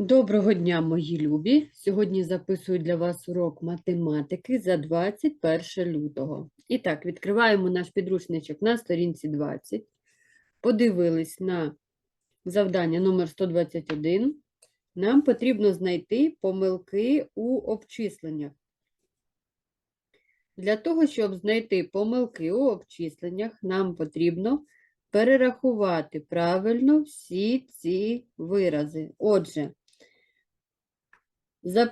Доброго дня, мої любі! Сьогодні записую для вас урок математики за 21 лютого. І так, відкриваємо наш підручничок на сторінці 20. Подивились на завдання номер 121. Нам потрібно знайти помилки у обчисленнях. Для того, щоб знайти помилки у обчисленнях, нам потрібно перерахувати правильно всі ці вирази. Отже,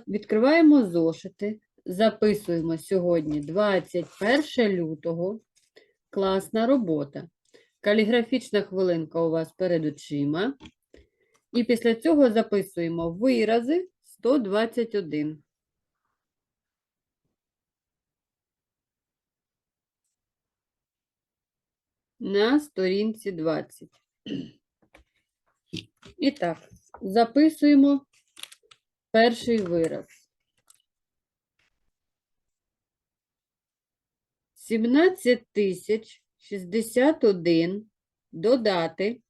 Відкриваємо зошити, записуємо сьогодні 21 лютого. Класна робота. Каліграфічна хвилинка у вас перед очима. І після цього записуємо вирази 121. На сторінці 20. І так, записуємо перший вираз. 17 тисяч 61 додати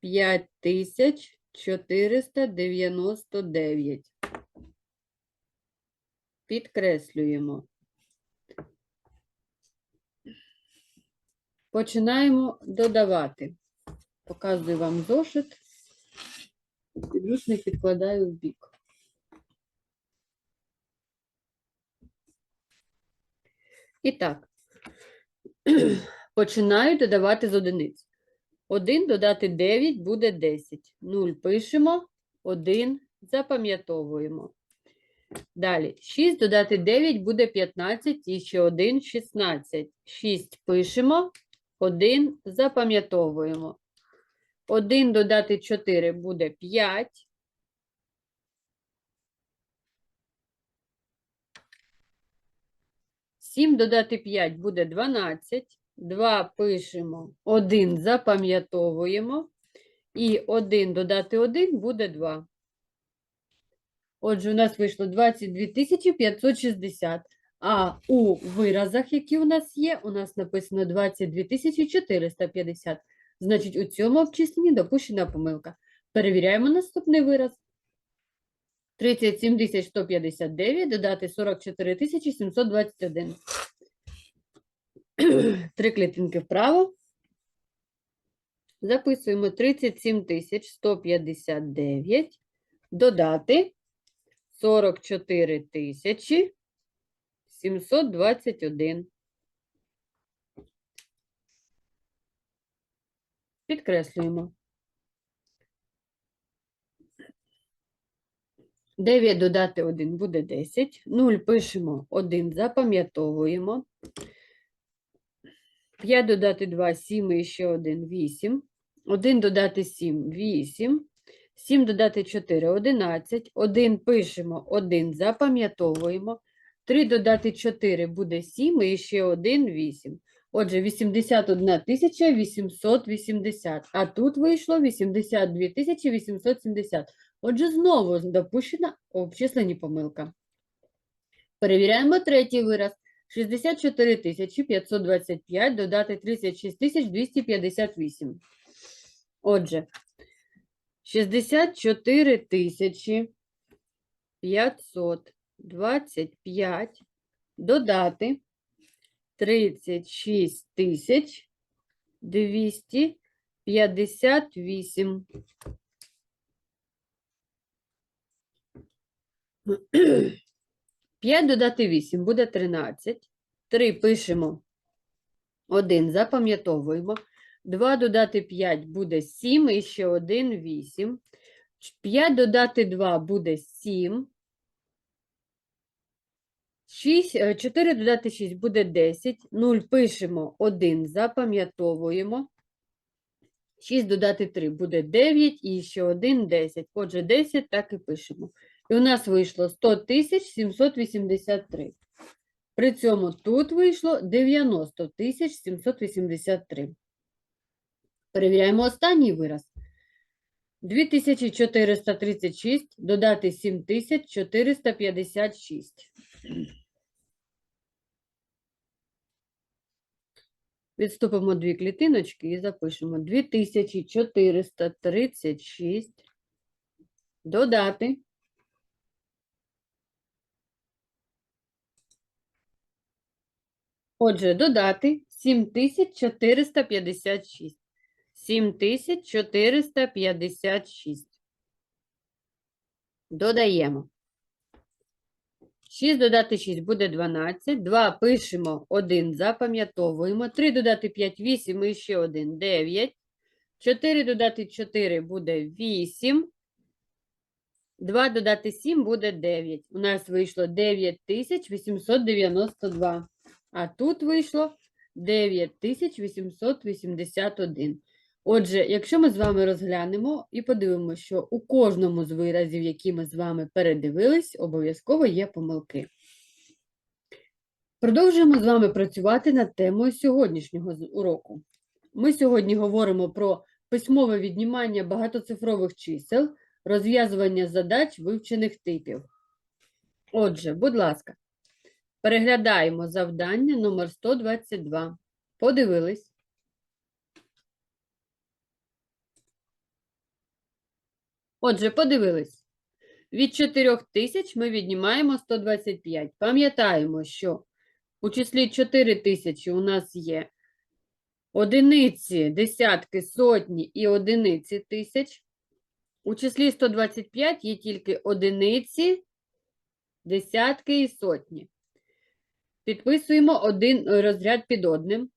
5 тисяч 499. Підкреслюємо. Починаємо додавати. Показую вам зошит. Підручник підкладаю в бік. І так, починаю додавати з одиниць. 1 додати 9 буде 10. 0 пишемо, 1 запам'ятовуємо. Далі, 6 додати 9 буде 15 і ще 1 – 16. 6 пишемо, 1 запам'ятовуємо. 1 додати 4 буде 5. Сім додати 5 буде 12. 2 пишемо, 1 запам'ятовуємо. І 1 додати 1 буде 2. Отже, у нас вийшло 22 560. А у виразах, які у нас є, у нас написано 22 450. Значить, у цьому обчисленні допущена помилка. Перевіряємо наступний вираз. 37 159 додати 44 721. Три клітинки вправо. Записуємо 37 159 додати 44 тисячі 721. Підкреслюємо. 9 додати 1 буде 10. 0 пишемо 1, запам'ятовуємо. 5 додати 2, 7 і ще 1, 8. 1 додати 7, 8. 7 додати 4, 11. 1 пишемо, 1 запам'ятовуємо. 3 додати 4 буде 7 і ще 1, 8. Отже, 81 тисяча 880. А тут вийшло 82 тисячі 870. Отже, знову допущена у обчисленні помилка. Перевіряємо третій вираз. 64 тисячі 525 додати 36 тисяч 258. Отже, 64 тисячі 525 додати 36 тисяч 258. 5 додати 8 буде 13. 3 пишемо 1, запам'ятовуємо. 2 додати 5 буде 7, і ще 1 – 8. 5 додати 2 буде 7. 6, 4 додати 6 буде 10. 0 пишемо 1, запам'ятовуємо. 6 додати 3 буде 9, і ще 1 – 10. Отже, 10 так і пишемо. І у нас вийшло 100 тисяч 783. При цьому тут вийшло 90 тисяч 783. Перевіряємо останній вираз. 2436 додати 7456. Відступимо дві клітиночки і запишемо 2436 Додати. Отже, додати 7456. 7456. Додаємо. 6 додати 6 буде 12. 2 пишемо 1, запам'ятовуємо. 3 додати 5, 8 і ще 1, 9. 4 додати 4 буде 8. 2 додати 7 буде 9. У нас вийшло 9892. А тут вийшло 9881. Отже, якщо ми з вами розглянемо і подивимося, що у кожному з виразів, які ми з вами передивились, обов'язково є помилки. Продовжуємо з вами працювати над темою сьогоднішнього уроку. Ми сьогодні говоримо про письмове віднімання багатоцифрових чисел, розв'язування задач вивчених типів. Отже, будь ласка, переглядаємо завдання номер 122. Подивились. Отже, подивились. Від 4000 ми віднімаємо 125. Пам'ятаємо, що у числі 4000 у нас є одиниці, десятки, сотні і одиниці тисяч. У числі 125 є тільки одиниці, десятки і сотні. Підписуємо один е, розряд під одним.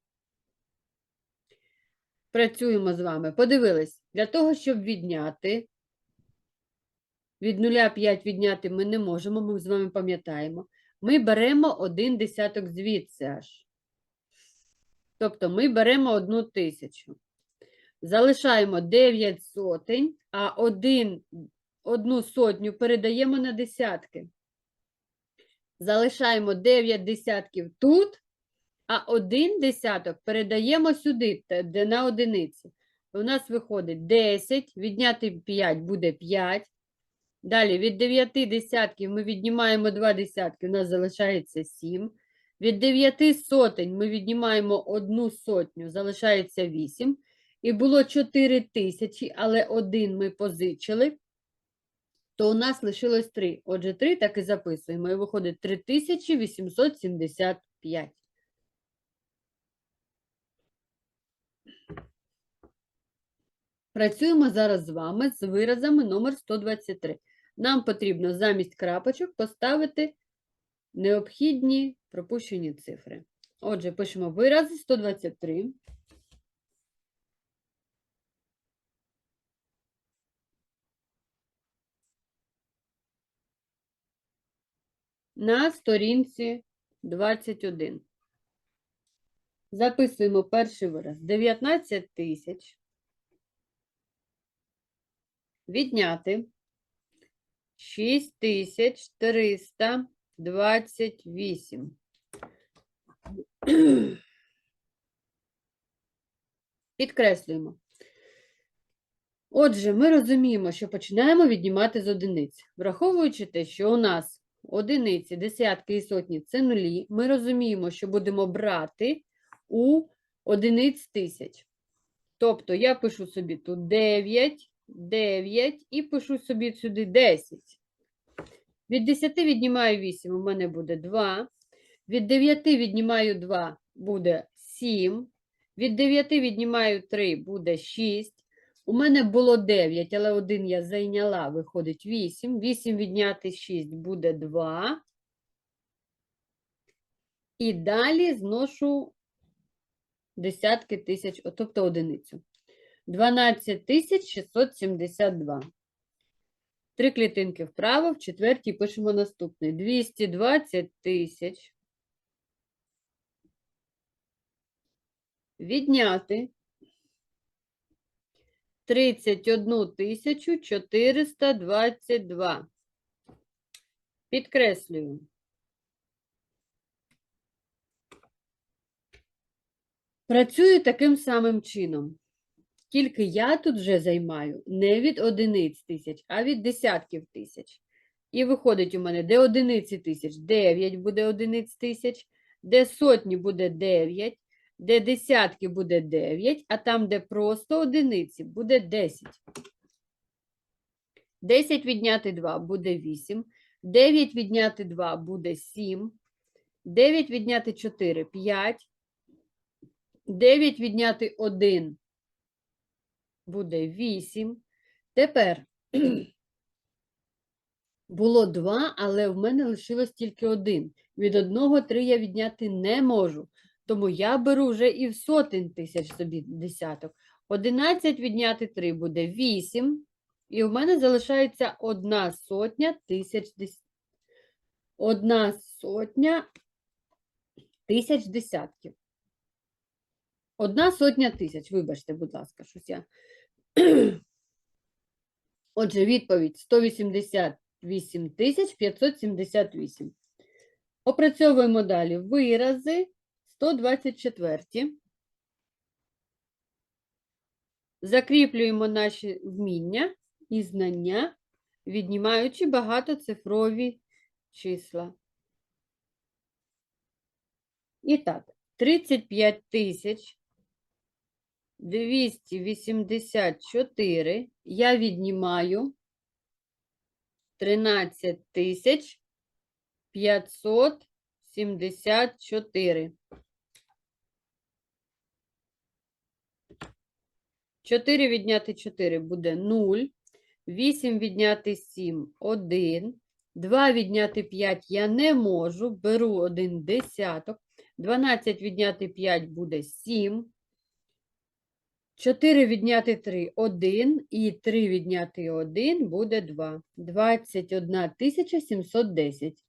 Працюємо з вами. Подивились, для того, щоб відняти від 0,5 відняти ми не можемо, ми з вами пам'ятаємо. Ми беремо один десяток звідси аж. Тобто ми беремо одну тисячу. Залишаємо 9 сотень, а один, одну сотню передаємо на десятки. Залишаємо 9 десятків тут, а один десяток передаємо сюди, де на одиниці. У нас виходить 10, відняти 5 буде 5. Далі від 9 десятків ми віднімаємо 2 десятки, у нас залишається 7. Від 9 сотень ми віднімаємо 1 сотню, залишається 8. І було 4 тисячі, але один ми позичили, то у нас лишилось 3. Отже, 3 так і записуємо. І виходить 3875. Працюємо зараз з вами з виразами номер 123. Нам потрібно замість крапочок поставити необхідні пропущені цифри. Отже, пишемо вирази 123. На сторінці 21. Записуємо перший вираз. 19 тисяч. Відняти 6328. Підкреслюємо. Отже, ми розуміємо, що починаємо віднімати з одиниць. Враховуючи те, що у нас одиниці, десятки і сотні це нулі, ми розуміємо, що будемо брати у одиниць тисяч. Тобто я пишу собі тут 9, 9 і пишу собі сюди 10. Від 10 віднімаю 8, у мене буде 2. Від 9 віднімаю 2, буде 7. Від 9 віднімаю 3, буде 6. У мене було 9, але один я зайняла, виходить 8. 8 відняти 6 буде 2. І далі зношу десятки тисяч, тобто одиницю. 12 672. Три клітинки вправо, в четвертій пишемо наступний. 220 тисяч. Відняти 31 тисячу 422. Підкреслюю. Працюю таким самим чином. Тільки я тут вже займаю не від одиниць тисяч, а від десятків тисяч. І виходить у мене, де одиниці тисяч 9 буде одиниць тисяч, де сотні буде 9, де десятки буде 9, а там, де просто одиниці, буде 10. 10 відняти 2 буде 8. 9 відняти 2 буде 7. 9 відняти 4 5. 9 відняти 1 буде 8. Тепер було 2, але в мене лишилось тільки 1. Від 1 3 я відняти не можу. Тому я беру вже і в сотень тисяч собі десяток. 11 відняти 3 буде 8. І в мене залишається одна сотня тисяч дес... Одна сотня тисяч десятків. Одна сотня тисяч. Вибачте, будь ласка, щось я. Отже, відповідь 188 тисяч 578. Опрацьовуємо далі вирази 124. Закріплюємо наші вміння і знання, віднімаючи багатоцифрові числа. І так, 35 тисяч 284 я віднімаю 13 тисяч 574. 4 відняти 4 буде 0. 8 відняти 7 – 1. 2 відняти 5 я не можу, беру один десяток. 12 відняти 5 буде 7. 4 відняти 3 – 1. І 3 відняти 1 буде 2. 21 710.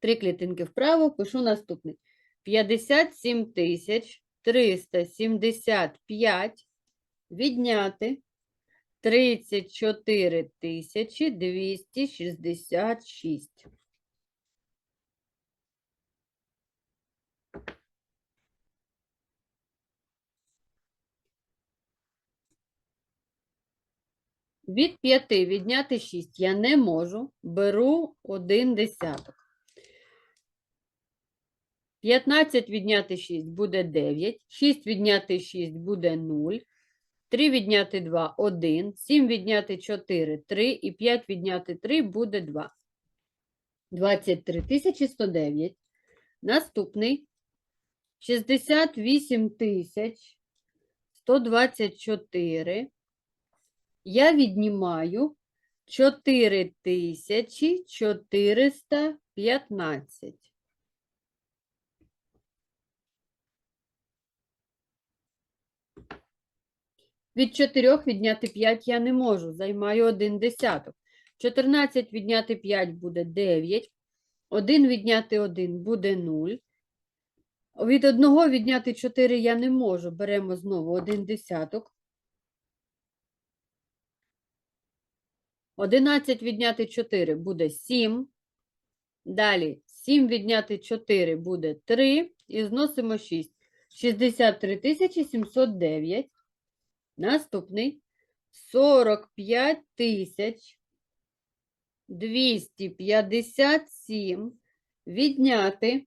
Три клітинки вправо, пишу наступний. 57 тисяч 375 відняти 34 тисячі 266. Від 5 відняти 6 я не можу, беру один десяток. 15 відняти 6 буде 9, 6 відняти 6 буде 0, 3 відняти 2 – 1, 7 відняти 4 – 3 і 5 відняти 3 буде 2. 23 тисячі 109. Наступний 68 тисяч 124. Я віднімаю 4 Від 4 відняти 5 я не можу, займаю один десяток. 14 відняти 5 буде 9. 1 відняти 1 буде 0. Від 1 відняти 4 я не можу, беремо знову один десяток. 11 відняти 4 буде 7. Далі 7 відняти 4 буде 3. І зносимо 6. 63 709. Наступний 45 тисяч 257 відняти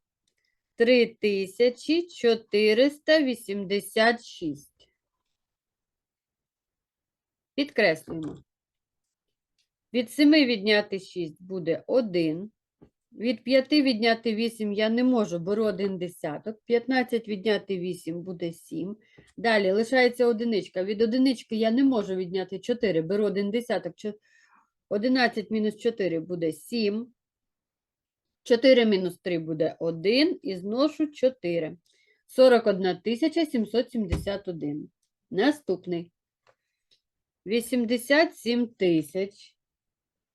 3486. Підкреслюємо. Від 7 відняти 6 буде 1. Від 5 відняти 8 я не можу, беру один десяток. 15 відняти 8 буде 7. Далі лишається одиничка. Від одинички я не можу відняти 4, беру один десяток. Чо- 11 мінус 4 буде 7. 4 мінус 3 буде 1 і зношу 4. 41 771. Наступний. 87 тисяч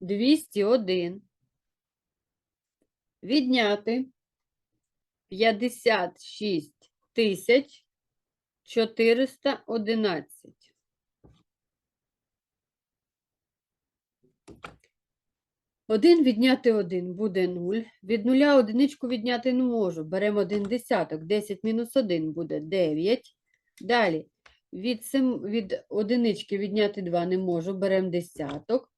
201 відняти 56 тисяч 411. Один відняти один буде 0. Від нуля одиничку відняти не можу. Беремо один десяток. 10 мінус 1 буде 9. Далі. Від, сем... від одинички відняти 2 не можу. Беремо десяток.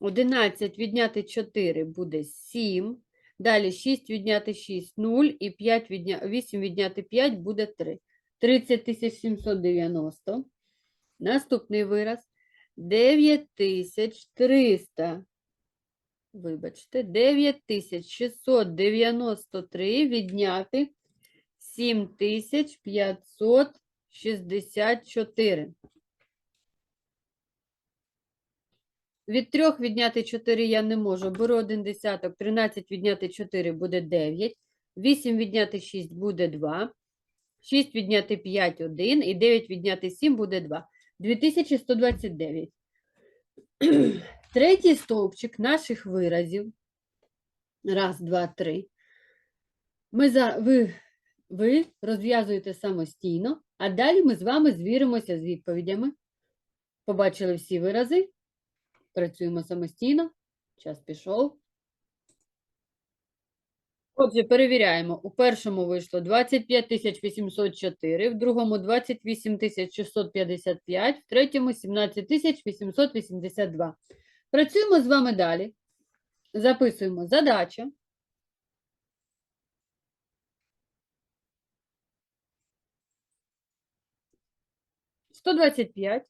11 відняти 4 буде 7. Далі 6 відняти 6 – 0 і 5 відня... 8 відняти 5 буде 3. 30 790. Наступний вираз. 9300. Вибачте, 9693 відняти 7564. Від 3 відняти 4 я не можу. Беру один десяток. 13 відняти 4 буде 9. 8 відняти 6 буде 2. 6 відняти 5 – 1. І 9 відняти 7 буде 2. 2129. Третій стовпчик наших виразів. Раз, два, три. Ми за, ви, ви розв'язуєте самостійно, а далі ми з вами звіримося з відповідями. Побачили всі вирази. Працюємо самостійно. Час пішов. Отже, перевіряємо. У першому вийшло 25 804, в другому 28 655, в третьому 17 882. Працюємо з вами далі. Записуємо задача. Сто двадцять п'ять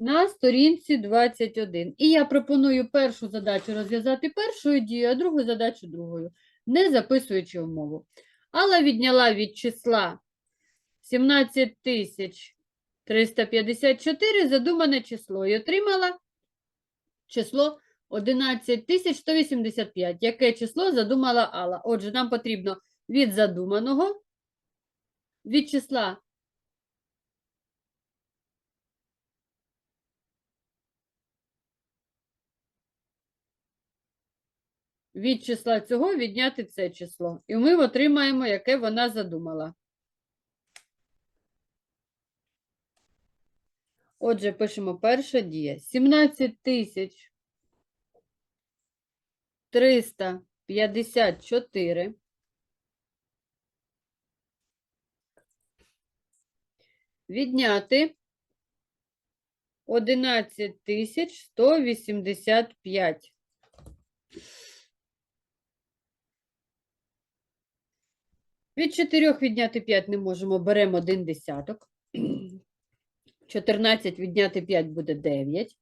на сторінці 21. І я пропоную першу задачу розв'язати першою дією, а другу задачу другою, не записуючи умову. Алла відняла від числа 17 354 задумане число і отримала число 11 185. Яке число задумала Алла? Отже, нам потрібно від задуманого, від числа від числа цього відняти це число. І ми отримаємо, яке вона задумала. Отже, пишемо перша дія. 17 тисяч 354 відняти 11 тисяч 185. Від 4 відняти 5 не можемо, беремо один десяток. 14 відняти 5 буде 9.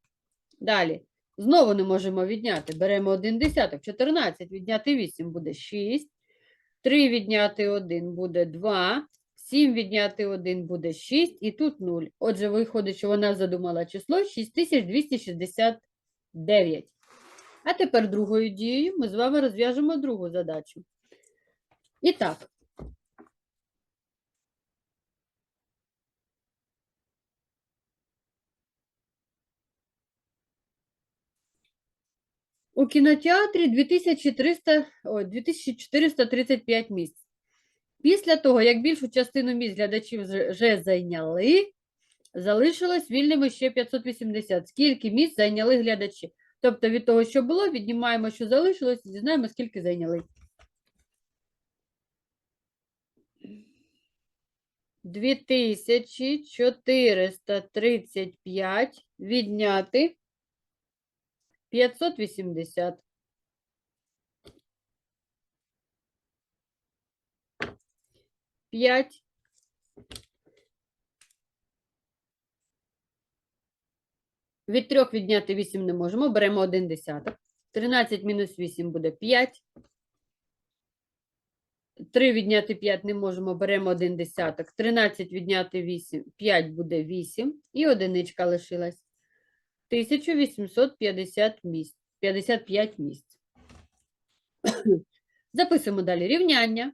Далі. Знову не можемо відняти. Беремо один десяток. 14 відняти 8 буде 6. 3 відняти 1 буде 2. 7 відняти 1 буде 6. І тут 0. Отже, виходить, що вона задумала число 6269. А тепер другою дією ми з вами розв'яжемо другу задачу. І так. У кінотеатрі 2300, ой, 2435 місць. Після того, як більшу частину місць глядачів вже зайняли, залишилось вільними ще 580. Скільки місць зайняли глядачі? Тобто від того, що було, віднімаємо, що залишилось, і дізнаємо, скільки зайняли. 2435 відняти 580. П'ять. Від трьох відняти 8 не можемо. Беремо один десяток. 13 мінус 8 буде 5. 3 відняти 5 не можемо. Беремо один десяток. 13 відняти 8, 5 буде 8. І одиничка лишилась. 1850 місць. 55 місць. Записуємо далі рівняння.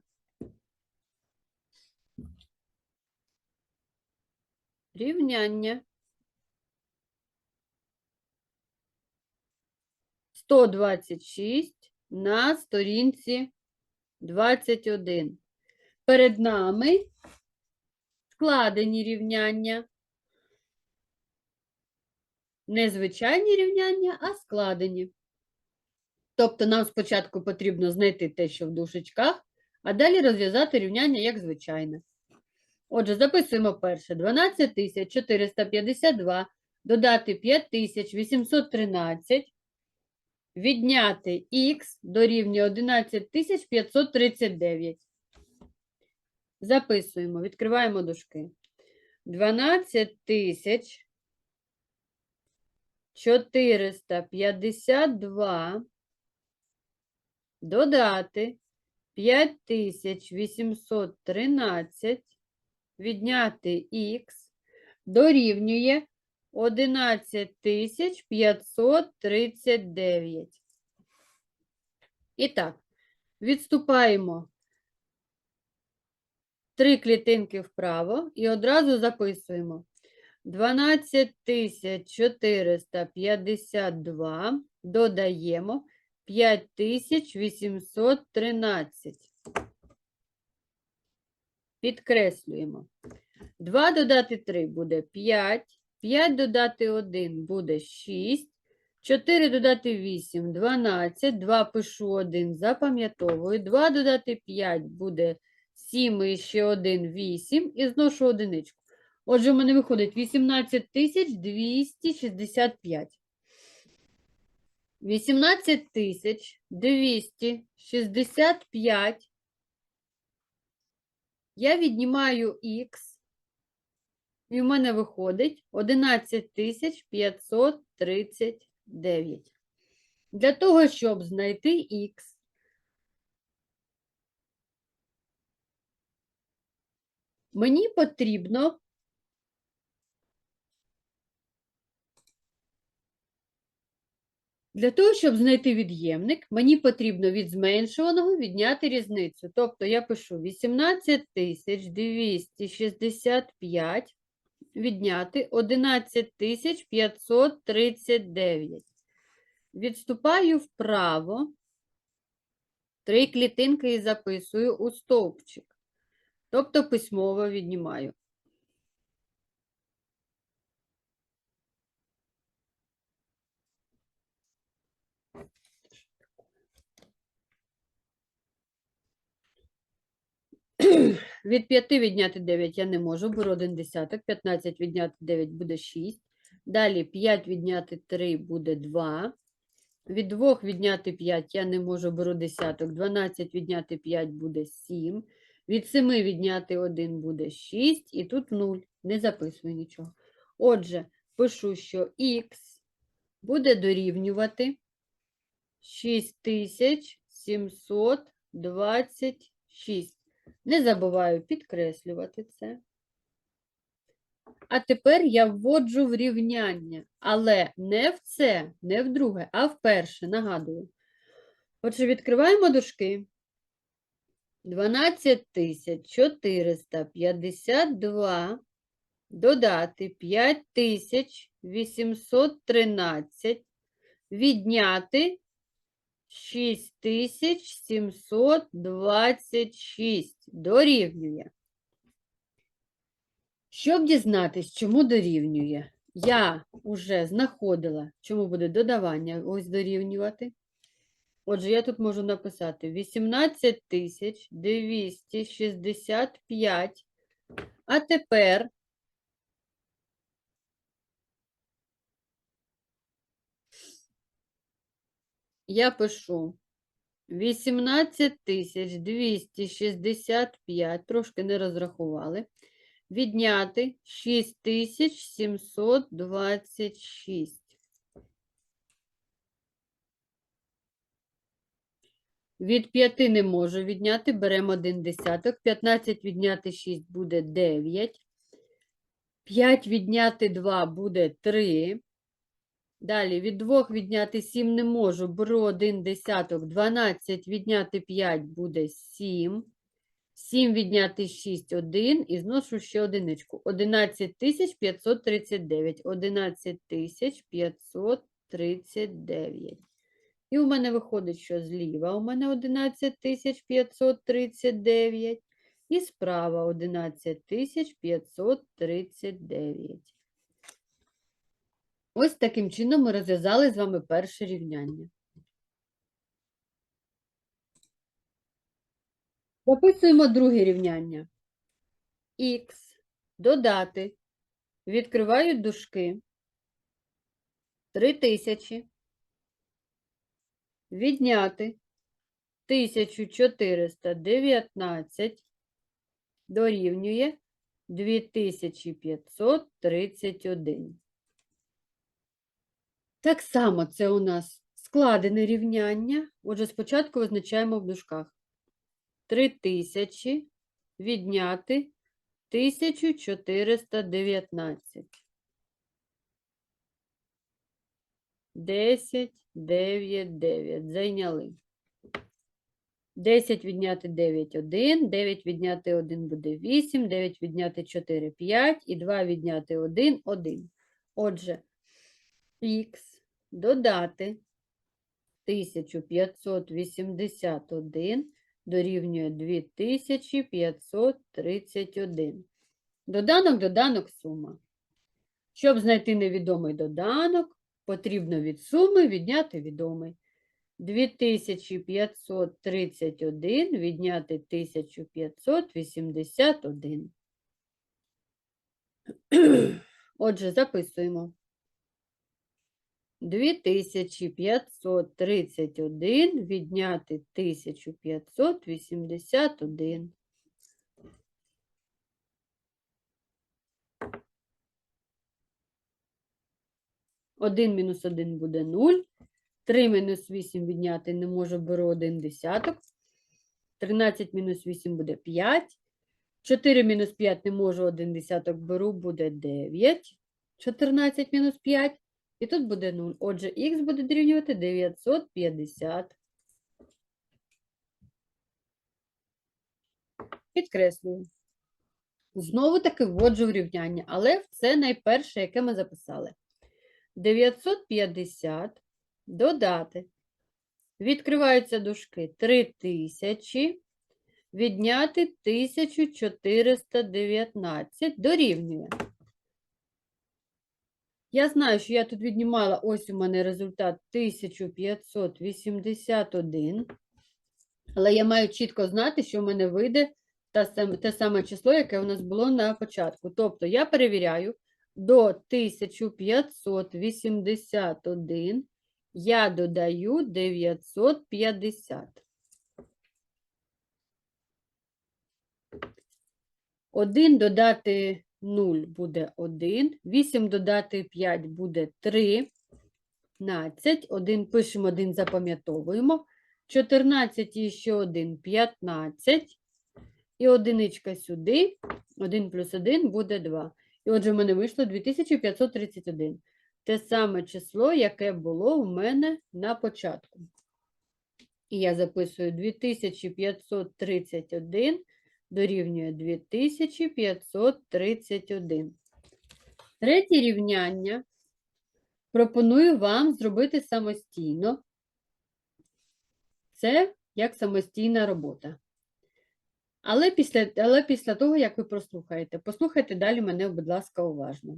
Рівняння. 126 на сторінці 21. Перед нами складені рівняння. Не звичайні рівняння, а складені. Тобто нам спочатку потрібно знайти те, що в дужечках, а далі розв'язати рівняння як звичайне. Отже, записуємо перше. 12452 додати 5813, відняти х дорівнює 11539. Записуємо, відкриваємо дужки. 12 тисяч 452 додати 5813 відняти х дорівнює 11539. І так, відступаємо три клітинки вправо і одразу записуємо 12452 додаємо 5813. Підкреслюємо. 2 додати 3 буде 5, 5 додати 1 буде 6, 4 додати 8 – 12, 2 пишу 1, запам'ятовую, 2 додати 5 буде 7 і ще 1 – 8 і зношу одиничку. Отже, у мене виходить 18 тисяч 265. 18 265 я віднімаю х, і в мене виходить 11 539. Для того, щоб знайти х, мені потрібно Для того, щоб знайти від'ємник, мені потрібно від зменшуваного відняти різницю. Тобто я пишу 18 265 відняти 11 539. Відступаю вправо, три клітинки і записую у стовпчик. Тобто письмово віднімаю. Від 5 відняти 9 я не можу, беру 1 десяток. 15 відняти 9 буде 6. Далі 5 відняти 3 буде 2. Від 2 відняти 5 я не можу, беру десяток. 12 відняти 5 буде 7. Від 7 відняти 1 буде 6. І тут 0. Не записую нічого. Отже, пишу, що х буде дорівнювати 6726. Не забуваю підкреслювати це. А тепер я вводжу в рівняння, але не в це, не в друге, а в перше, нагадую. Отже, відкриваємо дужки. 12452 додати 5813 відняти 6726 дорівнює. Щоб дізнатись, чому дорівнює, я вже знаходила, чому буде додавання, ось дорівнювати. Отже, я тут можу написати 18265. А тепер я пишу 18265, трошки не розрахували, відняти 6726. Від 5 не можу відняти, беремо 1 десяток. 15 відняти 6 буде 9. 5 відняти 2 буде 3. Далі від 2 відняти 7 не можу, беру 1 десяток. 12 відняти 5 буде 7. 7 відняти 6 – 1 і зношу ще одиничку. 11 539. 11 539. І у мене виходить, що зліва у мене 11 539 і справа 11 539. Ось таким чином ми розв'язали з вами перше рівняння. Записуємо друге рівняння. Х додати. Відкриваю дужки. 3000. Відняти 1419 дорівнює 2531. Так само це у нас складене рівняння. Отже, спочатку визначаємо в дужках. 3000 відняти 1419. 10, 9, 9. Зайняли. 10 відняти 9 – 1, 9 відняти 1 буде 8, 9 відняти 4 – 5 і 2 відняти 1 – 1. Отже, х додати 1581 дорівнює 2531. Доданок, доданок, сума. Щоб знайти невідомий доданок, потрібно від суми відняти відомий. 2531 відняти 1581. Отже, записуємо. 2531 відняти 1581. Один мінус один буде 0. 3 мінус 8 відняти не можу, беру 1 десяток. 13 мінус 8 буде 5. 4 мінус 5 не можу, 1 десяток беру, буде 9. 14 мінус 5. І тут буде 0. Отже, х буде дорівнювати 950. Підкреслюю. Знову таки вводжу в рівняння, але це найперше, яке ми записали. 950 додати. Відкриваються дужки 3000, відняти 1419 дорівнює. Я знаю, що я тут віднімала, ось у мене результат 1581, але я маю чітко знати, що в мене вийде те саме, число, яке у нас було на початку. Тобто я перевіряю, до 1581 я додаю 950. 1 додати 0 буде 1, 8 додати 5 буде 13, 1 пишемо, 1 запам'ятовуємо, 14 і ще 1 – 15, і одиничка сюди, 1 плюс 1 буде 2. І отже, в мене вийшло 2531. Те саме число, яке було у мене на початку. І я записую 2531 дорівнює 2531. Третє рівняння пропоную вам зробити самостійно. Це як самостійна робота. Але після, але після того, як ви прослухаєте, послухайте далі мене, будь ласка, уважно.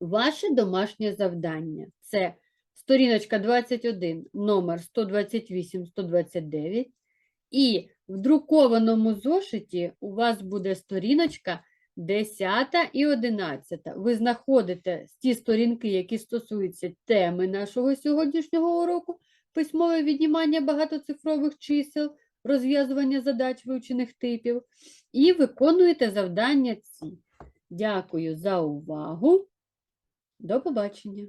Ваше домашнє завдання це сторіночка 21, номер 128-129. І в друкованому зошиті у вас буде сторіночка 10 і 11. Ви знаходите ті сторінки, які стосуються теми нашого сьогоднішнього уроку, письмове віднімання багатоцифрових чисел, розв'язування задач вивчених типів, і виконуєте завдання ці. Дякую за увагу. До побачення!